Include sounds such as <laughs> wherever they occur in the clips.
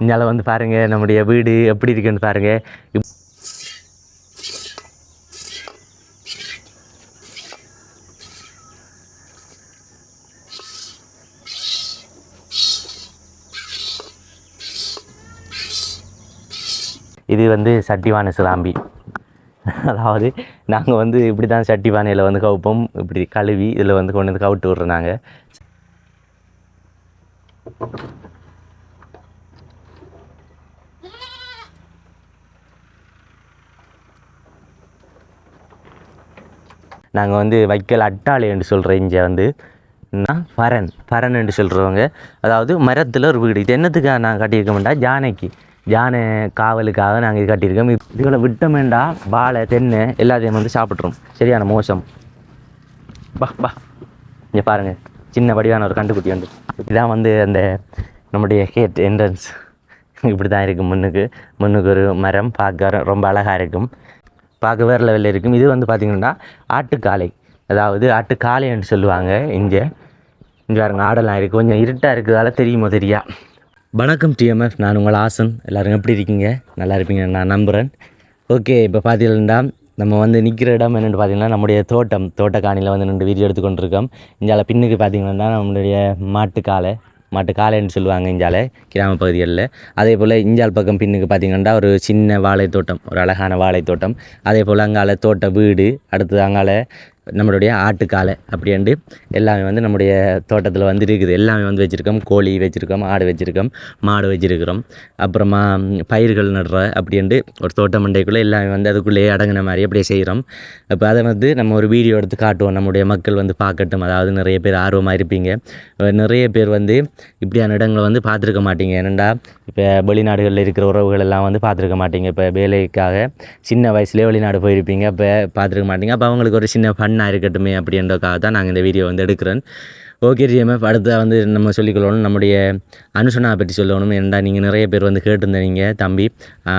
இங்கால வந்து பாருங்கள் நம்முடைய வீடு எப்படி இருக்குன்னு பாருங்கள் இது வந்து சட்டிவான சிலாம்பி அதாவது நாங்கள் வந்து இப்படி தான் சட்டி பானையில் வந்து கவுப்போம். இப்படி கழுவி இதில் வந்து கொண்டு வந்து கவுட்டு விட்றோம் நாங்கள் நாங்கள் வந்து வைக்கல் அட்டாளி என்று சொல்கிற இங்கே வந்து நான் பரன் பரன் என்று சொல்கிறவங்க அதாவது மரத்தில் ஒரு வீடு. இது என்னத்துக்காக நான் கட்டியிருக்க மாட்டா ஜானைக்கு யானை காவலுக்காக நாங்கள் இது கட்டியிருக்கோம். இதுகளை விட்டோமேண்டா வாழை தென்னை எல்லாத்தையும் வந்து சாப்பிட்றோம் சரியான மோசம். பா பா இங்கே பாருங்கள் சின்ன வடிவான ஒரு கண்டுக்குட்டி வந்து. இதான் வந்து அந்த நம்முடைய கேட் என்ட்ரன்ஸ் இப்படி தான் இருக்கும் முன்னுக்கு முன்னுக்கு ஒரு மரம் பார்க்க ரொம்ப அழகாக இருக்கும். பார்க்க வேறு லெவலில் இருக்கும். இது வந்து பார்த்திங்கன்னா ஆட்டுக்காலை. அதாவது ஆட்டுக்காளைன்னு சொல்லுவாங்க இங்கே. இங்கே பாருங்க ஆடெல்லாம் இருக்குது கொஞ்சம் இருட்டாக இருக்கிறதால தெரியுமோ தெரியா? வணக்கம் டிஎம்எஃப் நான் உங்கள் ஆசன். எல்லோரும் எப்படி இருக்கீங்க? நல்லா இருப்பீங்க நான் நம்புகிறேன் ஓகே இப்போ பார்த்தீங்கன்னா நம்ம வந்து நிற்கிற இடம் என்னென்னு பார்த்தீங்கன்னா நம்முடைய தோட்டம். தோட்டக்காணியில் வந்து நின்று வீடியோ எடுத்துக்கொண்டிருக்கோம். இஞ்சால பின்னுக்கு பார்த்தீங்கன்னா நம்மளுடைய மாட்டுக்காலை. மாட்டு காளைன்னு சொல்லுவாங்க இஞ்சால கிராம பகுதிகளில். அதே போல் இஞ்சால் பக்கம் பின்னுக்கு பார்த்தீங்கன்னா ஒரு சின்ன வாழைத்தோட்டம் ஒரு அழகான வாழைத்தோட்டம். அதே போல் அங்கால தோட்ட வீடு அடுத்தது அங்கால நம்மளுடைய ஆட்டுக்காலை அப்படின்ட்டு எல்லாமே வந்து நம்முடைய தோட்டத்தில் வந்து இருக்குது. எல்லாமே வந்து வச்சுருக்கோம். கோழி வச்சுருக்கோம் ஆடு வச்சுருக்கோம் மாடு வச்சுருக்கிறோம். அப்புறமா பயிர்கள் நடுற அப்படின்ட்டு ஒரு தோட்ட மண்டைக்குள்ளே எல்லாமே வந்து அதுக்குள்ளேயே அடங்கின மாதிரி அப்படியே செய்கிறோம். இப்போ அதை வந்து நம்ம ஒரு வீடியோ எடுத்து காட்டுவோம். நம்முடைய மக்கள் வந்து பார்க்கட்டும். அதாவது நிறைய பேர் ஆர்வமாக இருப்பீங்க. நிறைய பேர் வந்து இப்படியான இடங்களை வந்து பார்த்துருக்க மாட்டீங்க. ஏனெண்டா இப்போ வெளிநாடுகளில் இருக்கிற உறவுகள் எல்லாம் வந்து பார்த்துருக்க மாட்டீங்க. இப்போ வேலைக்காக சின்ன வயசுலேயே வெளிநாடு போயிருப்பீங்க. இப்போ பார்த்துருக்க மாட்டீங்க. அப்போ அவங்களுக்கு ஒரு சின்ன ஃபன்னாக இருக்கட்டுமே அப்படின்றக்காக தான் நாங்கள் இந்த வீடியோ வந்து எடுக்கிறேன். ஓகே ஜிஎம்எஃப் வந்து நம்ம சொல்லிக்கொள்ளணும் நம்முடைய அனுஷனா பற்றி சொல்லணும். ஏன்டா நீங்கள் நிறைய பேர் வந்து கேட்டிருந்தீங்க தம்பி.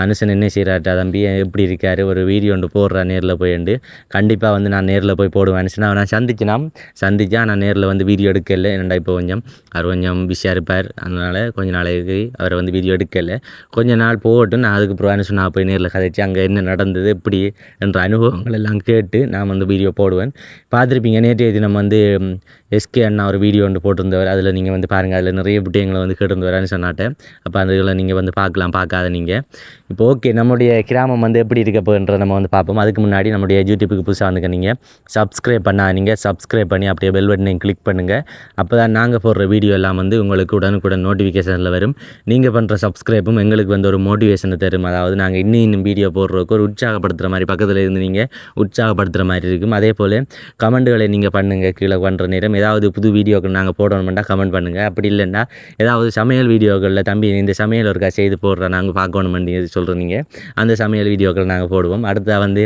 அனுஷன் என்ன செய்கிறாட்டா தம்பி? எப்படி இருக்கார்? ஒரு வீடியோ ஒன்று போடுறா நேரில் போயிண்டு கண்டிப்பாக வந்து நான் நேரில் போய் போடுவேன் அனுஷனா. நான் சந்திச்சுனா சந்திச்சா நான் நேரில் வந்து வீடியோ எடுக்கல. ஏன்டா இப்போ கொஞ்சம் அவர் கொஞ்சம் பிஸியாக இருப்பார். அதனால் கொஞ்ச நாளைக்கு அவரை வந்து வீடியோ எடுக்கல. கொஞ்ச நாள் போகட்டும் நான் அதுக்கப்புறம் அனுஷனா போய் நேரில் கதைச்சு அங்கே என்ன நடந்தது எப்படி என்ற அனுபவங்கள் எல்லாம் கேட்டு நான் வந்து வீடியோ போடுவேன். பார்த்துருப்பீங்க நேற்றைய தினம் வந்து எஸ்கே அண்ணா ஒரு வீடியோ ஒன்று போட்டிருந்தவர். அதில் நீங்கள் வந்து பாருங்கள் அதில் நிறைய விடயங்களை வந்து கேட்டிருந்தவரான்னு சொன்னாட்டேன் அப்போ அதில் நீங்கள் வந்து பார்க்கலாம் பார்க்காத நீங்கள் இப்போ ஓகே நம்முடைய கிராமம் வந்து எப்படி இருக்க போகின்ற நம்ம வந்து பார்ப்போம். அதுக்கு முன்னாடி நம்முடைய யூடியூப்புக்கு புதுசாக வந்துக்க நீங்கள் சப்ஸ்கிரைப் பண்ணாதீங்க. சப்ஸ்கிரைப் பண்ணி அப்படியே பெல் பட்டனை கிளிக் பண்ணுங்கள் அப்போ தான் நாங்கள் போடுற வீடியோ எல்லாம் வந்து உங்களுக்கு உடனுக்குடன் நோட்டிஃபிகேஷனில் வரும். நீங்கள் பண்ணுற சப்ஸ்கிரைப்பும் எங்களுக்கு வந்து ஒரு மோட்டிவேஷனை தரும். அதாவது நாங்கள் இன்னும் இன்னும் வீடியோ போடுறதுக்கு ஒரு உற்சாகப்படுத்துகிற மாதிரி பக்கத்தில் இருந்து நீங்கள் உற்சாகப்படுத்துகிற மாதிரி இருக்கும். அதே போல் கமெண்ட்டுகளை நீங்கள் பண்ணுங்கள் கீழே பண்ணுற நேரம் ஏதாவது புது வீடியோக்கள் நாங்கள் போடணுமெண்டா கமெண்ட் பண்ணுங்கள் அப்படி இல்லைன்னா ஏதாவது சமையல் வீடியோக்களில் தம்பி இந்த சமையல் ஒருக்கா செய்து போடுறோம் நாங்கள் பார்க்கணுமெண்டு சொல்கிறீங்க அந்த சமையல் வீடியோக்கள் நாங்கள் போடுவோம். அடுத்த வந்து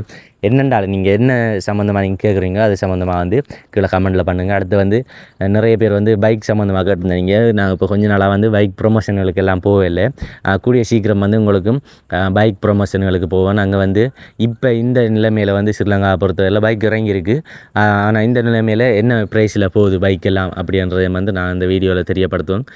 என்னென்ன நீங்கள் என்ன சம்மந்தமாக நீங்கள் கேட்குறீங்களோ அது சம்மந்தமாக வந்து கீழே கமெண்ட்டில் பண்ணுங்கள் அடுத்து வந்து நிறைய பேர் வந்து பைக் சம்மந்தமாக கேட்டிருந்தீங்க. நாங்கள் இப்போ கொஞ்ச நாளாக வந்து பைக் ப்ரொமோஷன்களுக்கு எல்லாம் போகலை. கூடிய சீக்கிரம் வந்து உங்களுக்கும் பைக் ப்ரொமோஷன்களுக்கு போவோம் நாங்கள் வந்து இப்போ இந்த நிலைமையில் வந்து ஸ்ரீலங்கா பொறுத்தவரையில் பைக் இறங்கியிருக்கு. ஆனால் இந்த நிலைமையில் என்ன ப்ரைஸில் போகுது பைக் எல்லாம் அப்படின்றத வந்து நான் இந்த வீடியோவில் தெரியப்படுத்துவேன்.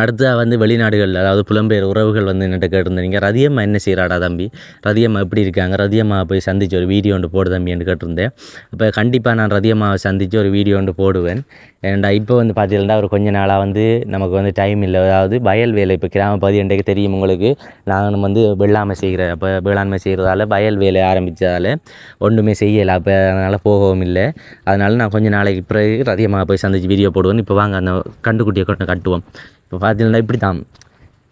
அடுத்ததாக வந்து வெளிநாடுகளில் அதாவது புலம்பெயர் உறவுகள் வந்து என்கிட்ட கேட்டிருந்தீங்க. ரதியம்மா என்ன செய்கிறாடா தம்பி? ரதியம்மா எப்படி இருக்காங்க? ரதியம்மா போய் சந்திச்சு ஒரு வீடியோ ஒன்று போடு தம்பின்னு கேட்டிருந்தேன். இப்போ கண்டிப்பாக நான் ரதியம்மாவை சந்தித்து ஒரு வீடியோ ஒன்று போடுவேன். ஏன்டா இப்போ வந்து பார்த்தீங்கன்னா ஒரு கொஞ்ச நாளாக வந்து நமக்கு வந்து டைம் இல்லை. அதாவது வயல் வேலை இப்போ கிராம பகுதி என்றைக்கு தெரியும் உங்களுக்கு? நாங்கள் வந்து வெள்ளாமை செய்கிற அப்போ வேளாண்மை செய்கிறதால வயல் வேலை ஆரம்பித்ததால் ஒன்றுமே செய்யலை. அப்போ அதனால் போகவும் இல்லை. அதனால் நான் கொஞ்ச நாளைக்கு பிறகு ரதியம்மா போய் சந்திச்சு வீடியோ போடுவேன். இப்போ வாங்க அந்த கண்டுக்குட்டியை கொண்டு கட்டுவோம். இப்போ பார்த்தீங்கன்னா இப்படி தான்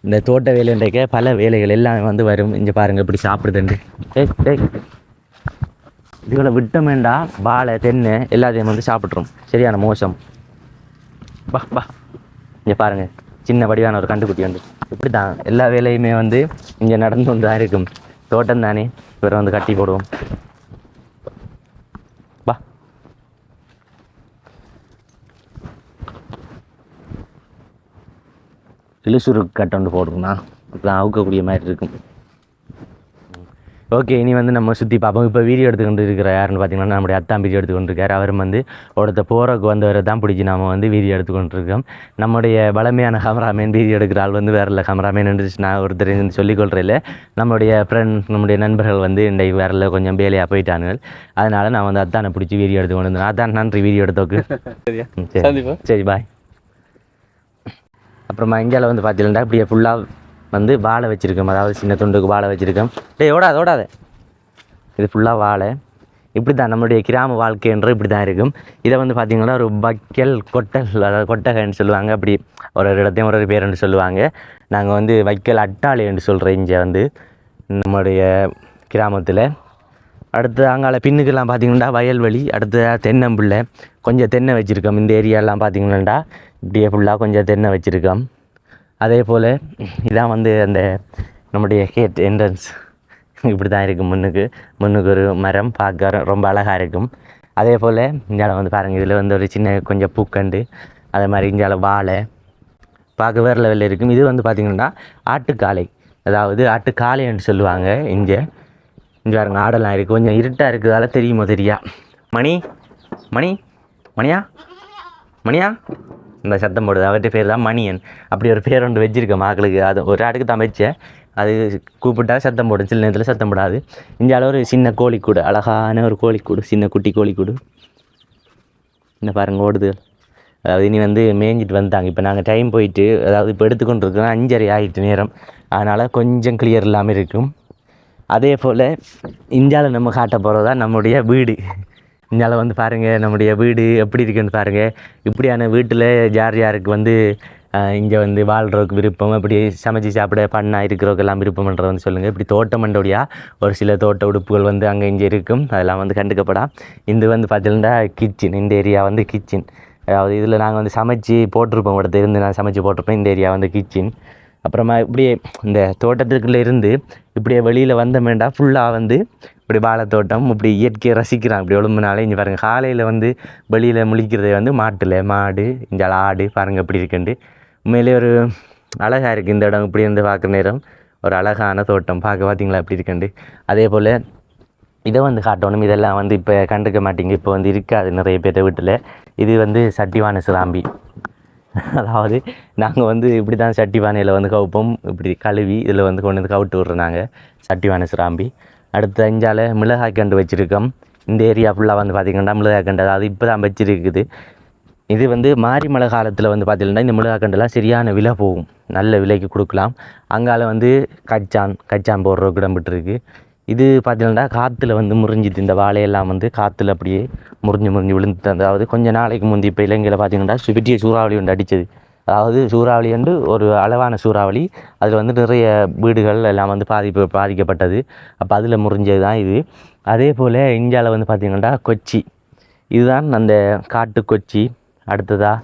இந்த தோட்ட வேலைன்றக்க பல வேலைகள் எல்லாமே வந்து வரும். இங்கே பாருங்கள் இப்படி சாப்பிடுதுண்டு. இதுகளை விட்டமேண்டா வாழை தென்னை எல்லாத்தையும் வந்து சாப்பிட்றோம் சரியான மோசம். பா பா இங்கே பாருங்கள் சின்ன வடிவான ஒரு கண்டுக்குட்டி வந்து. இப்படி தான் எல்லா வேலையுமே வந்து இங்கே நடந்து கொண்டு தான் இருக்கும். தோட்டம் தானே. இவரை வந்து கட்டி போடுவோம். இழுசுருக்கு கட்டொண்டு போடுறோம்னா அப்போ அவுக்கக்கூடிய மாதிரி இருக்கும். ஓகே இனி வந்து நம்ம சுற்றி பார்ப்போம். இப்போ வீடியோ எடுத்துக்கொண்டு இருக்கிற யாருன்னு பார்த்தீங்கன்னா நம்முடைய அத்தான் வீடியோ எடுத்துக்கொண்டு இருக்காரு அவரும் வந்து ஒருத்த போகிறக்கு வந்தவரை தான் பிடிச்சி நாம வந்து வீடியோ எடுத்துக்கொண்டு இருக்கோம் நம்முடைய பலமையான கேமராமேன் வீடியோ எடுக்கிற ஆள் வந்து வேற இல்லை கேமராமேன் என்று நான் ஒருத்தர் சொல்லிக்கொள்கிறேன் நம்முடைய ஃப்ரெண்ட் நம்முடைய நண்பர்கள் வந்து இன்றைக்கு வேறல கொஞ்சம் வேலையாக போயிட்டானுங்க அதனால நான் வந்து அத்தானை பிடிச்சி வீடியோ எடுத்துக்கொண்டு வந்தேன். அதான் நன்றி. வீடியோ எடுத்தோக்கு. <laughs> சரி. பாய் அப்புறமா இந்தியாவில் வந்து பார்த்தீங்கன்னா இப்படியே ஃபுல்லாக வந்து வாழை வச்சுருக்கோம். அதாவது சின்ன துண்டுக்கு வாழை வச்சுருக்கோம். டேய் ஓடாது ஓடாது. இது ஃபுல்லாக வாழை. இப்படி தான் நம்மளுடைய கிராம வாழ்க்கைன்ற இப்படி தான் இருக்கும். இதை வந்து பார்த்திங்கன்னா ஒரு பக்கல் கொட்டல் அதாவது கொட்டகைன்னு சொல்லுவாங்க. அப்படி ஒரு ஒரு இடத்தையும் ஒரு ஒரு பேருன்னு சொல்லுவாங்க. நாங்கள் வந்து வைக்கல் அட்டாளி என்று சொல்கிறோம் இங்கே வந்து நம்முடைய கிராமத்தில். அடுத்து அங்கால பின்னுக்கெல்லாம் பார்த்தீங்கன்னா வயல்வெளி அடுத்து தென்னம்பிள்ளை. கொஞ்சம் தென்னை வச்சுருக்கோம். இந்த ஏரியாலாம் பார்த்தீங்கன்னா இப்படியே ஃபுல்லாக கொஞ்சம் தென்னை வச்சுருக்கோம். அதே போல் இதான் வந்து அந்த நம்முடைய கேட் என்ட்ரன்ஸ் இப்படி தான் இருக்கும் முன்னுக்கு. முன்னுக்கு ஒரு மரம் பார்க்க ரொம்ப அழகாக இருக்கும். அதே போல் இந்தியாவில் வந்து பாருங்கள் இதில் வந்து ஒரு சின்ன கொஞ்சம் பூக்கண்டு அதே மாதிரி இந்தியாவில் வாழை பார்க்க வேறு லெவலில் இருக்கும். இது வந்து பார்த்திங்கன்னா ஆட்டுக்காலை. அதாவது ஆட்டுக்காளைன்னு சொல்லுவாங்க இங்கே. இங்கே பாருங்க ஆடெல்லாம் இருக்குது கொஞ்சம் இருட்டாக இருக்கிறதால தெரியுமோ தெரியா? மணி? மணி? மணியா? மணியா? இந்த சத்தம் போடுது. அவர்கிட்ட பேர் தான் மணியன். அப்படி ஒரு பேர் ஒன்று வச்சிருக்கேன் மக்களுக்கு. அது ஒரு ஆட்டுக்கு தான் வச்சேன். அது கூப்பிட்டா சத்தம் போடும். சில நேரத்தில் சத்தம் போடாது. இந்தியாவில் ஒரு சின்ன கோழிக்கூடு அழகான ஒரு கோழிக்கூடு சின்ன குட்டி கோழிக்கூடு. என்ன பாருங்க ஓடுது அதாவது இனி வந்து மேய்ஞ்சிட்டு வந்தாங்க இப்போ நாங்கள் டைம் போயிட்டு அதாவது இப்போ எடுத்துக்கொண்டு இருக்கோம் அஞ்சரை ஆகிட்டு நேரம். அதனால் கொஞ்சம் கிளியர் இல்லாமல் இருக்கும். அதே போல் இந்தியாவில் நம்ம காட்ட போகிறது தான் நம்முடைய வீடு. இந்தால வந்து பாருங்கள் நம்முடைய வீடு எப்படி இருக்குன்னு பாருங்கள் இப்படியான வீட்டில் யார் யாருக்கு வந்து இங்கே வந்து வாழ்கிறதுக்கு விருப்பம் அப்படி சமைச்சு சாப்பிட பண்ணா இருக்கிறவங்கெல்லாம் விருப்பம்ன்றத வந்து சொல்லுங்கள் இப்படி தோட்டம் மண்டோடியா ஒரு சில தோட்ட உடுப்புகள் வந்து அங்கே இங்கே இருக்கும். அதெல்லாம் வந்து கண்டுக்கப்படா இது வந்து பார்த்தீங்கன்னா கிச்சன் இந்த ஏரியா வந்து கிச்சன் அதாவது இதில் நாங்கள் வந்து சமைச்சு போட்டிருப்போம். இடத்துல இருந்து நான் சமைச்சு போட்டிருப்பேன். இந்த ஏரியா வந்து கிச்சன் அப்புறமா இப்படியே இந்த தோட்டத்துக்குள்ளே இருந்து இப்படியே வெளியில் வந்தமேண்டா ஃபுல்லாக வந்து இப்படி வாழைத்தோட்டம் இப்படி இயற்கையை ரசிக்கிறான். இப்படி ஒழும்புனாலே இங்கே பாருங்கள் காலையில் வந்து வெளியில் முழிக்கிறதே வந்து மாட்டில் மாடு இங்கே ஆடு பாருங்கள் இப்படி இருக்குண்டு உண்மையிலே ஒரு அழகாக இருக்குது இந்த இடம் இப்படி இருந்து பார்க்குற நேரம். ஒரு அழகான தோட்டம் பார்க்க பார்த்தீங்களா இப்படி இருக்குண்டு அதே போல் இதை வந்து காட்டணும் இதெல்லாம் வந்து இப்போ கண்டுக்க மாட்டீங்க இப்போ வந்து இருக்காது நிறைய பேர் வீட்டில். இது வந்து சட்டிவான சிராம்பி <laughs> அதாவது நாங்கள் வந்து இப்படி தான் சட்டி பானையில் வந்து கவுப்போம் இப்படி கழுவி இதில் வந்து கொண்டு வந்து கவுட்டு விட்றோம் நாங்கள் சட்டிவான சிராம்பி அடுத்து அஞ்சால் மிளகாய் கண்டு வச்சுருக்கோம். இந்த ஏரியா ஃபுல்லாக வந்து பார்த்திங்கன்னா மிளகாய் கண்டு. அதாவது இப்போ தான் வச்சிருக்குது. இது வந்து மாரி மழை காலத்தில் வந்து பார்த்திங்கன்னா இந்த மிளகாய் கண்டெல்லாம் சரியான விலை போகும். நல்ல விலைக்கு கொடுக்கலாம். அங்கால வந்து கச்சான் கச்சான் போடுற இடம் விட்டுருக்கு இது பார்த்தீங்கன்னா காற்றுல வந்து முறிஞ்சிது. இந்த வாழையெல்லாம் வந்து காற்றுல அப்படியே முறிஞ்சு முறிஞ்சு விழுந்து அதாவது கொஞ்சம் நாளைக்கு முந்தி இப்போ இலங்கையில் பார்த்தீங்கன்னா சுபிட்டிய சூறாவளி ஒன்று அடித்தது அதாவது சூறாவளி வந்து ஒரு அளவான சூறாவளி. அதில் வந்து நிறைய வீடுகள் எல்லாம் வந்து பாதிப்பு பாதிக்கப்பட்டது. அப்போ அதில் முறிஞ்சது தான் இது. அதே போல் இந்தியாவில் வந்து பார்த்திங்கன்னா கொச்சி. இதுதான் அந்த காட்டு கொச்சி. அடுத்ததாக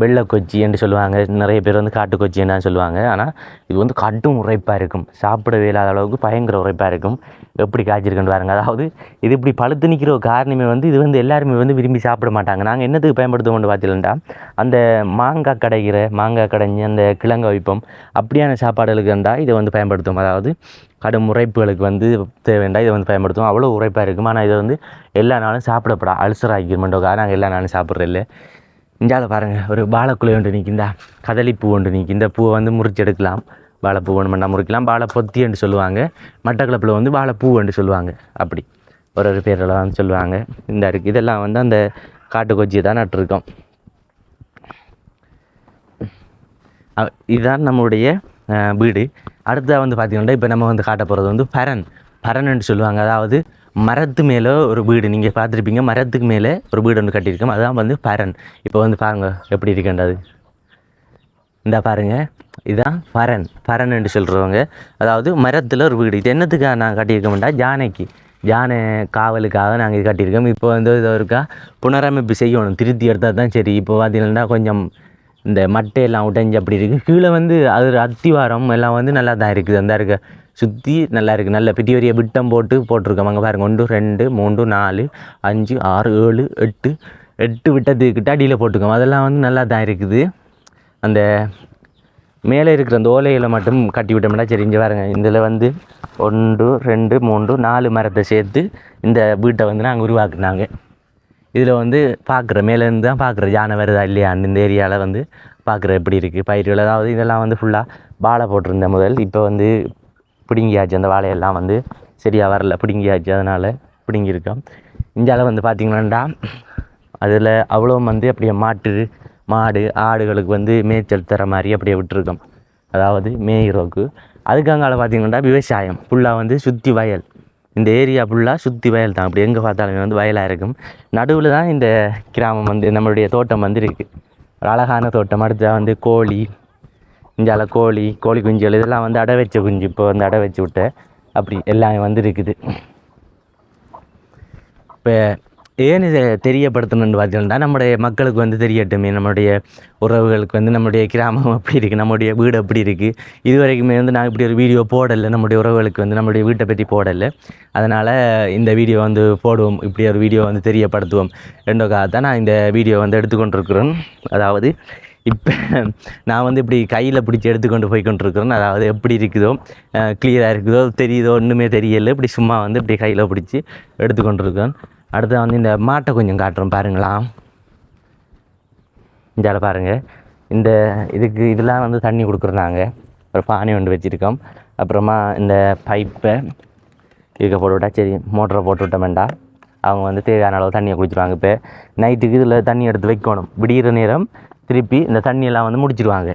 வெள்ளை கொச்சி என்று சொல்லுவாங்க. நிறைய பேர் வந்து காட்டு கொச்சி என்ன சொல்லுவாங்க. ஆனால் இது வந்து கடும் உரைப்பாக இருக்கும். சாப்பிடவே இல்லாத அளவுக்கு பயங்கர உரைப்பாக இருக்கும். எப்படி காய்ச்சிருக்குன்னு பாருங்க. அதாவது இது இப்படி பழுத்து நிற்கிற காரணமே வந்து இது வந்து எல்லாருமே வந்து விரும்பி சாப்பிட மாட்டாங்க. நாங்கள் என்னத்துக்கு பயன்படுத்துவோம்னு பார்த்தீங்கன்னா அந்த மாங்காய் கடைகிற மாங்காய் கடைஞ்சி அந்த கிழங்கு வைப்போம். அப்படியான சாப்பாடுகளுக்கு இருந்தால் இதை வந்து பயன்படுத்துவோம். அதாவது கடும் உரைப்புகளுக்கு வந்து தேவைண்டா இதை வந்து பயன்படுத்துவோம். அவ்வளோ உரைப்பாக இருக்கும். ஆனால் இதை வந்து எல்லா நாளும் சாப்பிடப்படா அல்சர் ஆகிக்கிறோம்ன்றதுக்காக நாங்கள் எல்லா நாளும் சாப்பிட்றதில்ல. இந்தியாவில் பாருங்கள் ஒரு வாழைக்குலை ஒன்று நிற்கிந்தா கதளிப்பூ ஒன்று நிற்கி இந்த பூவை வந்து முறிச்சு எடுக்கலாம் வாழைப்பூ வேணுமெண்டா முறிக்கலாம். வாழை பொத்தி என்று சொல்லுவாங்க. மட்டக்களப்பில் வந்து வாழைப்பூ என்று சொல்லுவாங்க. அப்படி. ஒரு ஒரு பேரெல்லாம் சொல்லுவாங்க. இந்த இருக்குது இதெல்லாம் வந்து அந்த காட்டு கொச்சியை தான் நட்டிருக்கோம். இதுதான் நம்மளுடைய வீடு. அடுத்ததாக வந்து பார்த்திங்கன்னா இப்போ நம்ம வந்து காட்ட போகிறது வந்து பரன் பரன்ன்னு சொல்லுவாங்க. அதாவது மரத்து மேலே ஒரு வீடு. நீங்கள் பார்த்துருப்பீங்க மரத்துக்கு மேலே ஒரு வீடு ஒன்று கட்டியிருக்கோம். அதுதான் வந்து பரன் இப்போ வந்து பாருங்க எப்படி இருக்கின்றது. இந்த பாருங்க. இதுதான் பரன் பரன் என்று சொல்கிறவங்க அதாவது மரத்தில் ஒரு வீடு. இது என்னத்துக்காக நான் கட்டியிருக்கோம்டா யானைக்கு. யானை காவலுக்காக நாங்கள் இது கட்டியிருக்கோம். இப்போ வந்து இது ஒருக்கா புனரமைப்பு செய்யணும். திருத்தி எடுத்தால் தான் சரி. இப்போ பார்த்தீங்கன்னா கொஞ்சம் இந்த மட்டையெல்லாம் உடைஞ்சு அப்படி இருக்குது கீழே வந்து அது அத்திவாரம். எல்லாம் வந்து நல்லா தான் இருக்குது. அந்த இருக்க சுற்றி நல்லா இருக்குது நல்ல பெரிய பெரிய விட்டம் போட்டு போட்டிருக்கோம். அங்கே பாருங்க. ஒன்று ரெண்டு மூன்று நாலு அஞ்சு ஆறு ஏழு எட்டு. எட்டு விட்டத்துக்கிட்ட அடியில் போட்டுக்கோம் அதெல்லாம் வந்து நல்லா தான் இருக்குது. அந்த மேலே இருக்கிற அந்த ஓலையில் மட்டும் கட்டி விட்டோம்னா சரி பாருங்கள் பாருங்க. இதில் வந்து ஒன்று ரெண்டு மூன்று நாலு மரத்தை சேர்த்து இந்த வீட்டை வந்து நாங்கள் உருவாக்குனாங்க. இதில் வந்து பார்க்குற மேலேருந்து தான் பார்க்குற யானை வருதா இல்லையான்னு இந்த ஏரியாவில் வந்து பார்க்குற எப்படி இருக்குது பயிர்கள் அதாவது இதெல்லாம் வந்து ஃபுல்லாக வாழை போட்டிருந்தேன் முதல். இப்போ வந்து பிடுங்கியாச்சு. அந்த வாழையெல்லாம் வந்து சரியாக வரல. பிடுங்கியாச்சு. அதனால் பிடுங்கியிருக்கோம். இந்தியாவில் வந்து பார்த்திங்கன்னா அதில் அவ்வளோ வந்து அப்படியே மாட்டு மாடு ஆடுகளுக்கு வந்து மேய்ச்சல் தர மாதிரி அப்படியே விட்டுருக்கோம். அதாவது மேயிறோக்கு அதுக்காங்கால பார்த்திங்கன்னா விவசாயம். ஃபுல்லாக வந்து சுற்றி வயல். இந்த ஏரியா ஃபுல்லாக சுற்றி வயல் தான். அப்படி எங்கே பார்த்தாலுமே வந்து வயலாக இருக்கும். நடுவில் தான் இந்த கிராமம் வந்து நம்மளுடைய தோட்டம் வந்து இருக்குது ஒரு அழகான தோட்டம். அடுத்ததாக வந்து கோழி இந்தியாவில் கோழி கோழி குஞ்சுகள் இதெல்லாம் வந்து அடை வச்ச குஞ்சு இப்போ வந்து அடை வச்சு விட்ட. அப்படி எல்லாம் வந்து இருக்குது இப்போ ஏன் இதை தெரியப்படுத்தணும்னு பார்த்தீங்கன்னா நம்முடைய மக்களுக்கு வந்து தெரியட்டுமே. நம்முடைய உறவுகளுக்கு வந்து நம்முடைய கிராமம் அப்படி இருக்குது நம்முடைய வீடு அப்படி இருக்குது இது வரைக்குமே வந்து நான் இப்படி ஒரு வீடியோ போடலை. நம்முடைய உறவுகளுக்கு வந்து நம்முடைய வீட்டை பற்றி போடலை. அதனால் இந்த வீடியோ வந்து போடுவோம். இப்படி ஒரு வீடியோ வந்து தெரியப்படுத்துவோம். ரெண்டோக்காக தான் நான் இந்த வீடியோ வந்து எடுத்துக்கொண்டிருக்கிறேன். அதாவது இப்போ நான் வந்து இப்படி கையில் பிடிச்சி எடுத்துக்கொண்டு போய் கொண்டிருக்கிறேன். அதாவது எப்படி இருக்குதோ கிளியராக இருக்குதோ தெரியுதோ ஒன்றுமே தெரியல. இப்படி சும்மா வந்து இப்படி கையில் பிடிச்சி எடுத்துக்கொண்டிருக்கேன் அடுத்து வந்து இந்த மாட்டை கொஞ்சம் காட்டுறோம் பாருங்களா. இந்தால பாருங்கள் இந்த இதுக்கு இதெல்லாம் வந்து தண்ணி கொடுக்குறாங்க ஒரு பானை ஒன்று வச்சுருக்கோம். அப்புறமா இந்த பைப்பை இருக்க போட்டு விட்டா சரி மோட்டரை போட்டு வேண்டாம். அவங்க வந்து தேவையான அளவு தண்ணியை குடிச்சிருவாங்க. இப்போ நைட்டுக்கு இதில் தண்ணி எடுத்து வைக்கணும். விடிகிற நேரம் திருப்பி இந்த தண்ணியெல்லாம் வந்து முடிச்சிடுவாங்க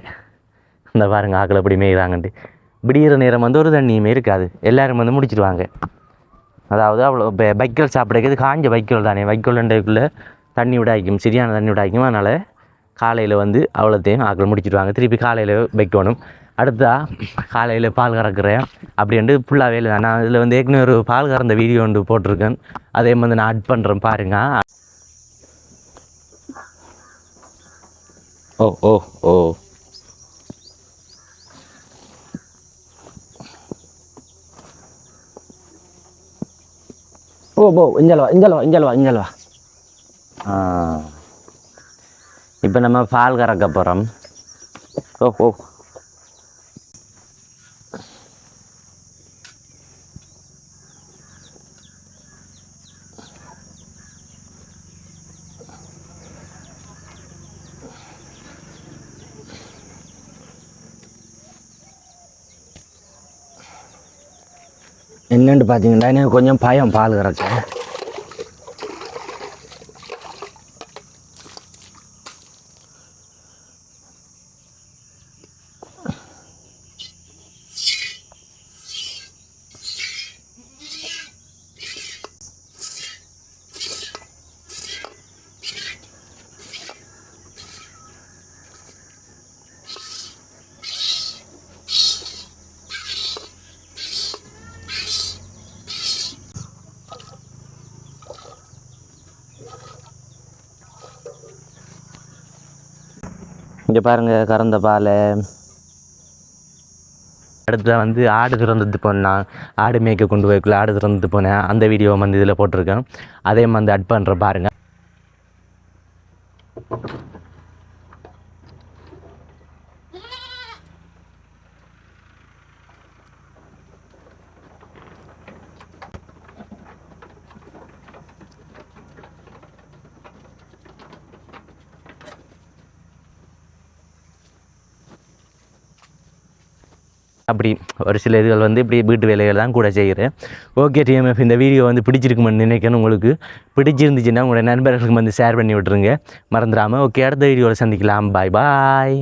இந்த பாருங்க ஆக்கள் எப்படி மேய்கிறாங்கன்ட்டு விடிகிற நேரம் வந்து ஒரு தண்ணியுமே இருக்காது. எல்லோரும் வந்து முடிச்சிடுவாங்க அதாவது அவ்வளோ இப்போ வைக்கோல் சாப்பிடக்கிறது காஞ்ச வைக்கோல் தானே. வைக்கோல்ன்றதுக்குள்ளே தண்ணி விடாய்க்கும் சரியான தண்ணி விடாய்க்கும் அதனால் காலையில் வந்து அவ்வளோத்தையும் ஆக்கள் முடிச்சிடுவாங்க திருப்பி காலையில் வைக்கணும். அடுத்தா காலையில் பால் கறக்கிறேன். அப்படின்ட்டு ஃபுல்லாக வேலை தான் நான் இதில் வந்து ஏற்கனவே ஒரு பால் கறந்த வீடியோ ஒன்று போட்டிருக்கேன். அதே மாதிரி நான் அட் பண்ணுறேன் பாருங்க. ஓ ஓ ஓ ஓ போ இஞ்சல் வா இஞ்சல் வா இஞ்சல் வா இஞ்சல் வா ஆ இப்போ நம்ம பால் கறக்க போகிறோம் ஓ ஓ என்னென்னு பார்த்தீங்கன்னா எனக்கு கொஞ்சம் பயம் பால் கறக்க. இங்கே பாருங்கள் கறந்த பால். அடுத்து வந்து ஆடு திறந்துட்டு போனேன் ஆடு மேய்க்க கொண்டு போய்க்குள்ள ஆடு திறந்துட்டு போனேன். அந்த வீடியோ வந்து இதில் போட்டிருக்கேன். அதே வந்து அட் பண்ணுறேன் பாருங்கள் அப்படி ஒரு சில இதுகள் வந்து இப்படி வீட்டு வேலைகள் தான் கூட செய்கிறேன் ஓகே டிஎம்எஃப் இந்த வீடியோ வந்து பிடிச்சிருக்குமென்னு நினைக்கிறேன் உங்களுக்கு. பிடிச்சிருந்துச்சுன்னா உங்களோட நண்பர்களுக்கு வந்து ஷேர் பண்ணி விட்ருங்க மறந்துடாமல் ஓகே அடுத்த வீடியோவில் சந்திக்கலாம். பாய் பாய்